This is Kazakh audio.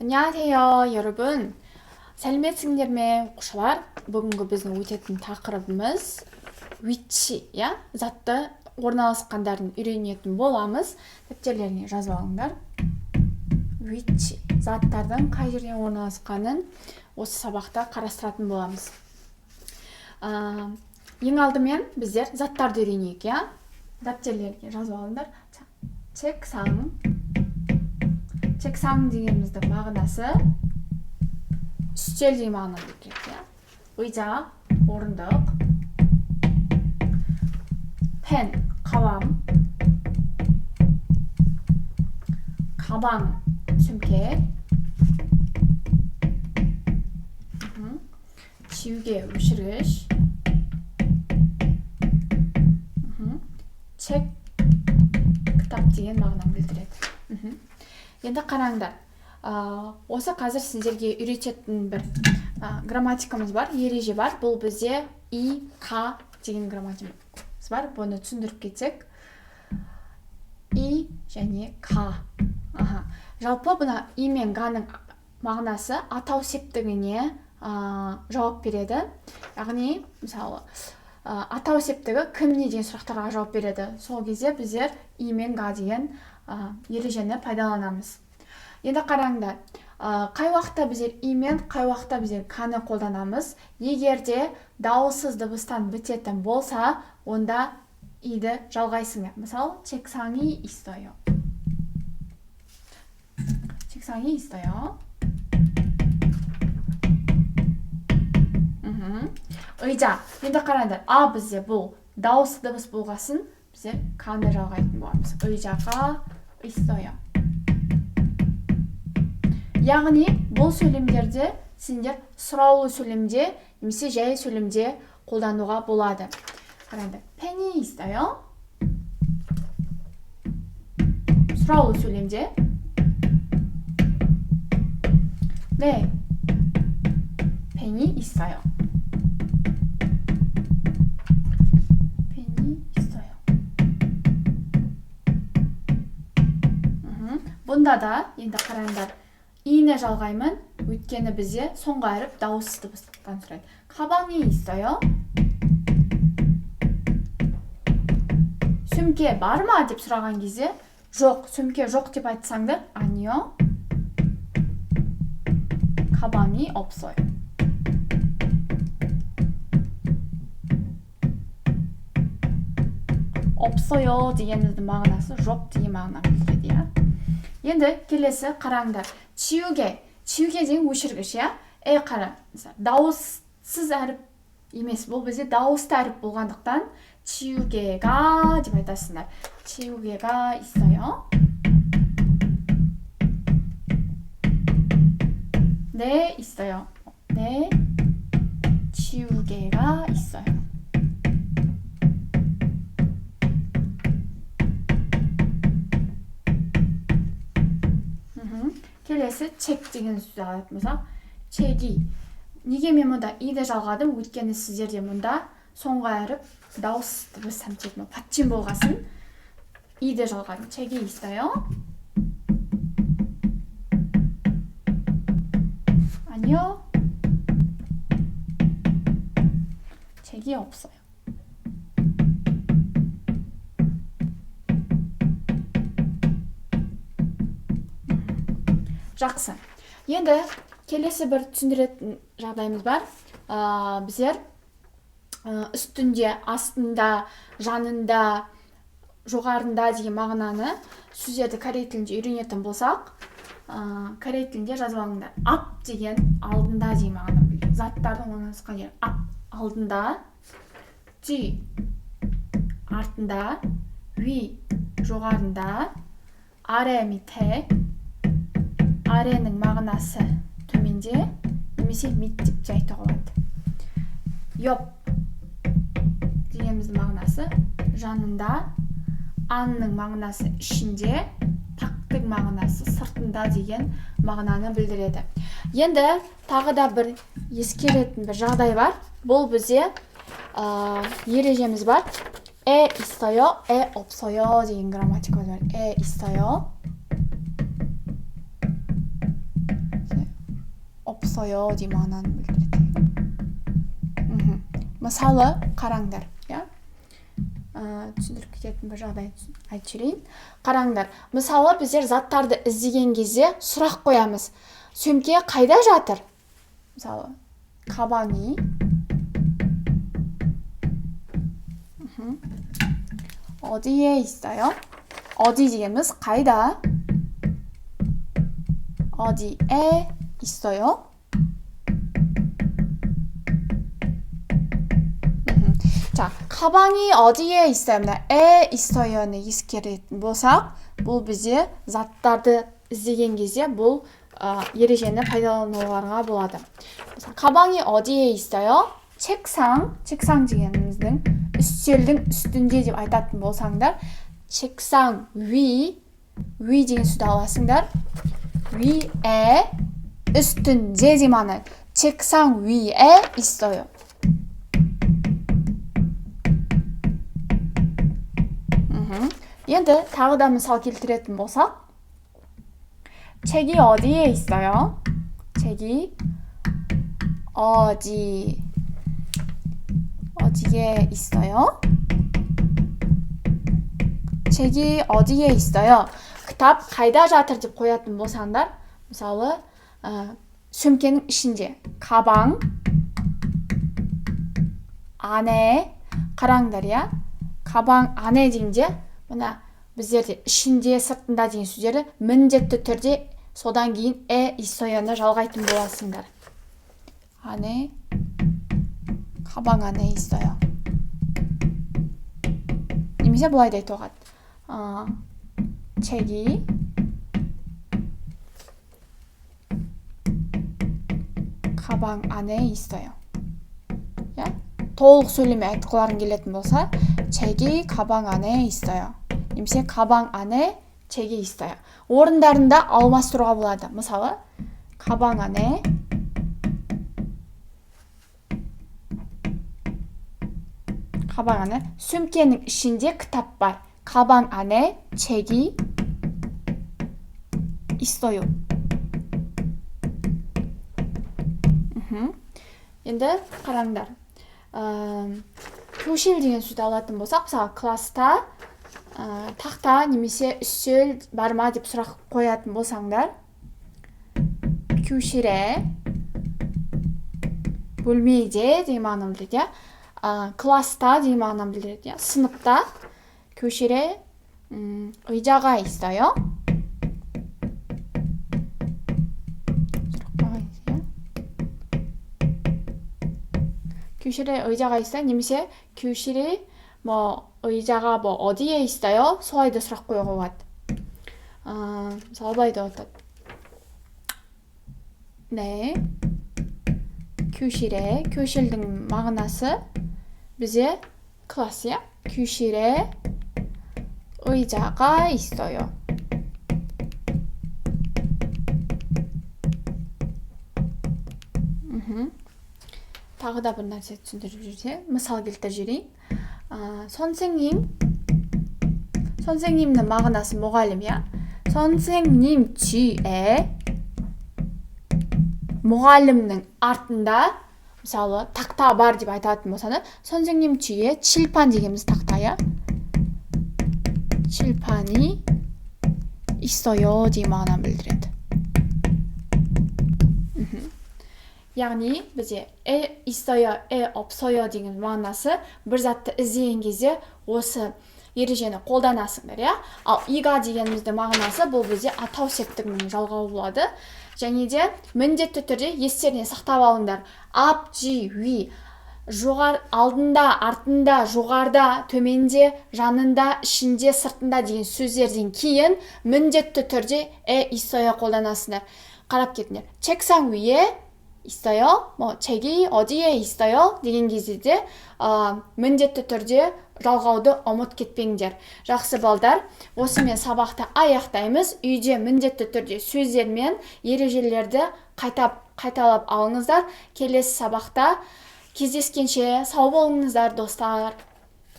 안녕하세요, 여러분. сәлеметсіңдер ме оқушылар бүгінгі біздің өтетін тақырыбымыз вичи иә затты орналасқандарын үйренетін боламыз дәптерлеріңе жазып алыңдар вичи заттардың қай жерде орналасқанын осы сабақта қарастыратын боламыз ә, ең алдымен біздер заттарды үйренейік иә дәптерлерге жазып алыңдар cheksam deganimizda ma'nosi ustchel degan ma'noga kiradi o'yja o'rindiq pen qalam qaban sumka 지우개 음식을 책 그닥 뒤에 막 남길드렛 енді қараңдар ә, осы қазір сіздерге үйрететін бір ә, грамматикамыз бар ереже бар. Бұл бізде и к деген грамматикамыз бар. Бұны түсіндіріп кетсек. И және к аха. Жалпы мына и мен ганың мағынасы атау септігіне ә, жауап береді. Яғни мысалы ә, атау септігі кім не деген сұрақтарға жауап береді? Сол кезде біздер и мен га деген ережені пайдаланамыз енді қараңдар ә, қай уақытта біздер и мен қай уақытта біздер каны қолданамыз егер де дауыссыз дыбыстан бітетін болса онда иді жалғайсыңдар мысалы 책상이 있어요 책상이 있어요 의자 енді қараңдар а бізде бұл дауысты дыбыс болғасын біздер каны жалғайтын боламыз 의자가 있어요 яғни бұл сөйлемдерде сендер сұраулы сөйлемде немесе жай сөйлемде қолдануға болады қараңдар 펜이 있어요 сұраулы сөйлемде 네 펜이 бұнда да енді қараңдар ине жалғаймын. Өйткені бізде соңғы әріп дауыс дыбыстан тұрады қабаңи сөмке бар ма деп сұраған кезде жоқ сөмке жоқ деп айтсаң да анио қабаңи опсой опсойо деген мағынасы жоқ деген мағынаны білдіреді иә? енді келесі қараңдар чиюге чиюге деген өшіргіш иә э қара дауыссыз әріп емес бұл бізде дауысты әріп болғандықтан чиюгега деп айтасыңдар чиюге가 있어요 네 있어요 네 지우개가 있어요 келесі чек деген сөзді алатын болсақ чеги неге мен мұнда иді жалғадым өйткені сіздерде мұнда соңғы әріп дауыс дыбыстан тек подчим болғасын иді жалғадым чеги 있어요 아니요 책이 없어요 Жақсы. Енді келесі бір түсіндіретін жағдайымыз бар. Ә, біздер ә, үстінде астында жанында жоғарында деген мағынаны сөздерді корей тілінде үйренетін болсақ ә, корей тілінде жазып алыңдар ап деген алдында деген мағына заттардың орналасқан жері ап алдында ти артында ви жоғарында аре 밑에 аренің мағынасы төменде немесе мид деп те айтуға болады йоп дегеніміздің мағынасы жанында анның мағынасы ішінде тақтың мағынасы сыртында деген мағынаны білдіреді. Енді тағы да бір ескеретін бір жағдай бар. Бұл бізде ә, ережеміз бар. Э истое э обсое деген грамматика бар. Э истое 없어요 деген мағынаны білдіреді мхм мысалы қараңдар иә ә, түсіндіріп кететін бір жағдай айтып жіберейін қараңдар мысалы біздер заттарды іздеген кезде сұрақ қоямыз сөмке қайда жатыр мысалы 가방이 мхм. 어디에 있어요? 어디 дегеніміз қайда 어디에 있어요? 자, 가방이 어디에 있습니다. 에 있어요는 이스케릿 뭐사 бұл бізде заттарды іздеген кезде бұл ә, ережені пайдалануларға болады қабаңи одие истайо 책상 책상 дегеніміздің үстелдің үстінде деп айтатын болсаңдар 책상 위 위 деген сөзді аласыңдар 위에 үстінде деманы 책상 위에 있어요 мхм. енді тағы да мысал келтіретін болсақ 책이 어디에 있어요? 책이 어디 어디에 있어요? 책이 어디에 있어요? кітап қайда жатыр деп қоятын болсаңдар мысалы ә, сөмкенің ішінде 가방 안에 қараңдар иә 가방 안에 дегенде мына біздерде ішінде сыртында деген сөздерді міндетті түрде содан кейін ә истояны жалғайтын боласыңдар 안에 가방 안에 있어요. немесе былай да айтуға 어, 책이 가방 안에 있어요. 야? толық сөйлеме айтқыларың келетін болса 책이 가방 안에 있어요. немесе кабаң ане чеги истая орындарында алмастыруға болады мысалы кабаң ане кабаң ане сөмкенің ішінде кітап бар кабаң ане чеги истою енді қараңдар ә, 교실 деген сөзді алатын болсақ мысалы класста тақта немесе үстел бар ма деп сұрақ қоятын болсаңдар 교실에 бөлмеде деген мағынаны білдіреді иә ә, класста деген мағынаны білдіреді иә сыныпта 교실에 음, 의자가 있어요? 교실에 의자가 있어요? немесе 교실이 뭐 의자가 뭐 어디에 있어요? 소화이드 스라고 영어 아, 소화이드 어떤? 네. 교실에 교실дің мағынасы бізде 클래스야. 교실에 의자가 있어요. тағы да бір нәрсе түсіндіріп 뭐 мысал келтіріп жіберейін 아, 선생님 선생님 나마가나스 모갈림이야 선생님 뒤에 모갈림ның артында мысалы такта бар деп айтатын болсаңыз 선생님 뒤에 칠판 дегеніміз тақтая 칠판이 있어요 деген мағынаны білдіреді яғни бізде э истое э опсое деген мағынасы бір затты іздеген кезде осы ережені қолданасыңдар иә? Ал ига дегеніміздің мағынасы бұл бізде атау септігінің жалғауы болады. Және де міндетті түрде естеріне сақтап алыңдар. Ап жи уи жоғар алдында артында жоғарда төменде жанында ішінде сыртында деген сөздерден кейін міндетті түрде э истое қолданасыңдар. Қарап кетіңдер. Чексаң уе 있어요 뭐 책이 어디에 있어요 деген кезде де ә, міндетті түрде жалғауды ұмыт кетпеңдер жақсы балдар осымен сабақты аяқтаймыз үйде міндетті түрде сөздер мен ережелерді қайтап қайталап алыңыздар келесі сабақта кездескенше сау болыңыздар достар